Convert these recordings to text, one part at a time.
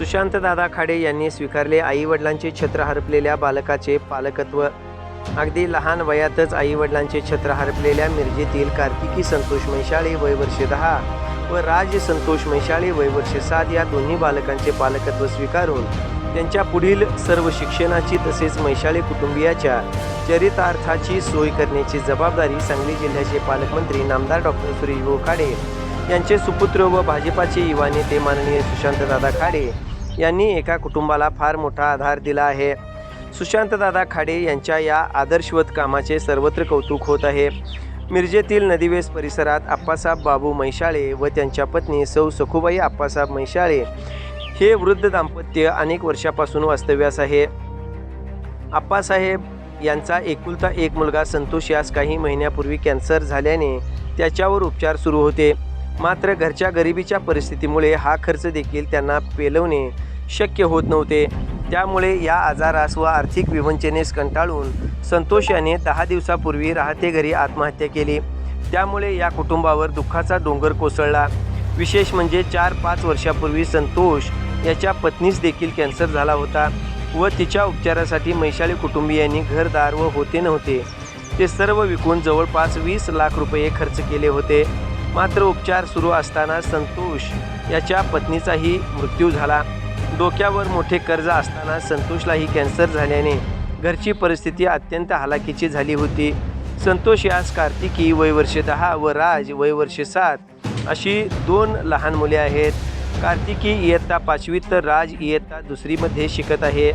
सुशांतदादा खाडे यांनी स्वीकारले आई वडिलांचे छत्र हरपलेल्या बालकाचे पालकत्व. अगदी लहान वयातच आई वडिलांचे छत्र हरपलेल्या मिरजेतील कार्तिकी संतोष मैशाळे वय दहा व राज संतोष मैशाळे वय सात या दोन्ही बालकांचे पालकत्व स्वीकारून त्यांच्या पुढील सर्व शिक्षणाची तसेच मैशाळे कुटुंबियाच्या चरितार्थाची सोय करण्याची जबाबदारी सांगली जिल्ह्याचे पालकमंत्री नामदार डॉक्टर सुरेश भाऊ खाडे यांचे सुपुत्र व भाजपाचे युवा नेते माननीय सुशांतदादा खाडे यांनी एका कुटुंबाला फार मोठा आधार दिला आहे. सुशांतदादा खाडे यांच्या या आदर्शवत कामाचे सर्वत्र कौतुक होत आहे. मिरजेतील नदीवेस परिसरात आप्पासाहेब बाबू मैशाळे व त्यांच्या पत्नी सौ सखुबाई आप्पासाहेब मैशाळे हे वृद्ध दाम्पत्य अनेक वर्षापासून वास्तव्यास आहे. आप्पासाहेब यांचा एकुलता एक मुलगा संतोष यास काही महिन्यापूर्वी कॅन्सर झाल्याने त्याच्यावर उपचार सुरू होते. मात्र घरच्या गरिबीच्या परिस्थितीमुळे हा खर्च देखील त्यांना पेलवणे शक्य होत नव्हते. त्यामुळे या आजारास व आर्थिक विवंचनेस कंटाळून संतोष याने दहा दिवसापूर्वी राहते घरी आत्महत्या केली. त्यामुळे या कुटुंबावर दुःखाचा डोंगर कोसळला. विशेष म्हणजे चार पाच वर्षापूर्वी संतोष याच्या पत्नीस देखील कॅन्सर झाला होता व तिच्या उपचारासाठी मैशाली कुटुंबियांनी घरदार व होते नव्हते. ते सर्व विकून जवळपास वीस लाख रुपये खर्च केले होते. मात्र उपचार सुरू असताना संतोष याच्या पत्नीचाही मृत्यू झाला. डोक्यावर मोठे कर्ज असताना संतोषलाही कॅन्सर झाल्याने घरची परिस्थिती अत्यंत हालाकीची झाली होती. संतोष यास कार्तिकी वय दहा व राज वय सात अशी दोन लहान मुले आहेत. कार्तिकी इयत्ता पाचवीत तर राज इयत्ता दुसरीमध्ये शिकत आहे.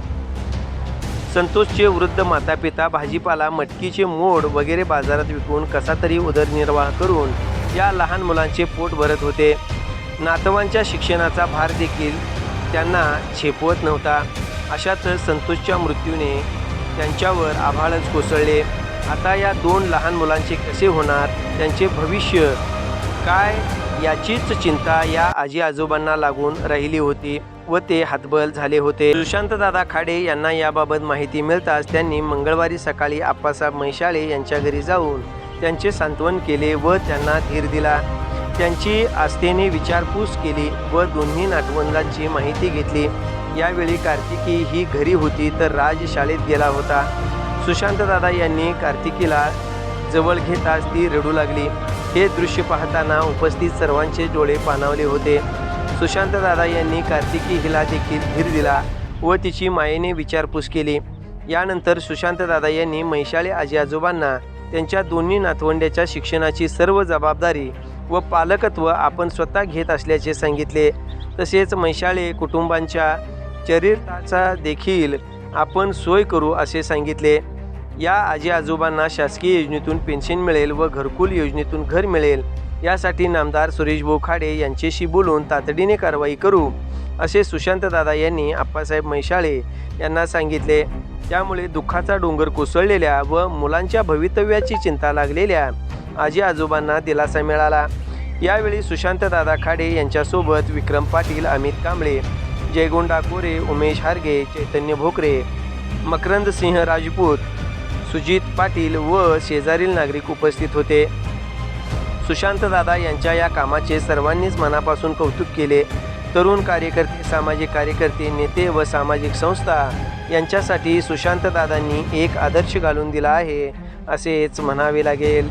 संतोषचे वृद्ध मातापिता भाजीपाला मटकीचे मोड वगैरे बाजारात विकून कसा तरी उदरनिर्वाह करून या लहान मुलांचे पोट भरत होते. नातवांच्या शिक्षणाचा भार देखील त्यांना झेपवत नव्हता. अशातच संतोषच्या मृत्यूने त्यांच्यावर आभाळच कोसळले. आता या दोन लहान मुलांचे कसे होणार? त्यांचे भविष्य काय? याचीच चिंता या आजी आजोबांना लागून राहिली होती व ते हातबल झाले होते. सुशांतदादा खाडे यांना याबाबत माहिती मिळताच त्यांनी मंगळवारी सकाळी आप्पासाहेब मैशाळे यांच्या घरी जाऊन त्यांचे सांत्वन केले व त्यांना धीर दिला. त्यांची आस्थेने विचारपूस केली व दोन्ही नाटवंडांची माहिती घेतली. यावेळी कार्तिकी ही घरी होती तर राज शाळेत गेला होता. सुशांतदादा यांनी कार्तिकीला जवळ घेताच ती रडू लागली. हे दृश्य पाहताना उपस्थित सर्वांचे डोळे पाणावले होते. सुशांतदादा यांनी कार्तिकी हिला देखील धीर दिला व तिची मायेने विचारपूस केली. यानंतर सुशांतदादा यांनी मैशाळे आजी आजोबांना त्यांच्या दोन्ही नातवंड्याच्या शिक्षणाची सर्व जबाबदारी व पालकत्व आपण स्वतः घेत असल्याचे सांगितले. तसेच मैशाळे कुटुंबांच्या चरित्राचा देखील आपण सोय करू असे सांगितले. या आजी आजोबांना शासकीय योजनेतून पेन्शन मिळेल व घरकुल योजनेतून घर मिळेल. यासाठी नामदार सुरेश बोखाडे यांच्याशी बोलून तातडीने कारवाई करू. असे सुशांतदादा यांनी आप्पासाहेब मैशाळे यांना सांगितले. त्यामुळे दुःखाचा डोंगर कोसळलेल्या व मुलांच्या भवितव्याची चिंता लागलेल्या आजी आजोबांना दिलासा मिळाला. यावेळी सुशांतदादा खाडे यांच्यासोबत विक्रम पाटील अमित कांबळे जयगोंडा कोरे उमेश हारगे चैतन्य भोकरे मकरंद सिंह राजपूत सुजित पाटील व शेजारील नागरिक उपस्थित होते. सुशांतदादा यांच्या या कामाचे सर्वांनीच मनापासून कौतुक केले. तरुण कार्यकर्ते सामाजिक कार्यकर्ते नेते व सामाजिक संस्था यांच्यासाठी सुशांतदादांनी एक आदर्श घालून दिला आहे असेच म्हणावे लागेल.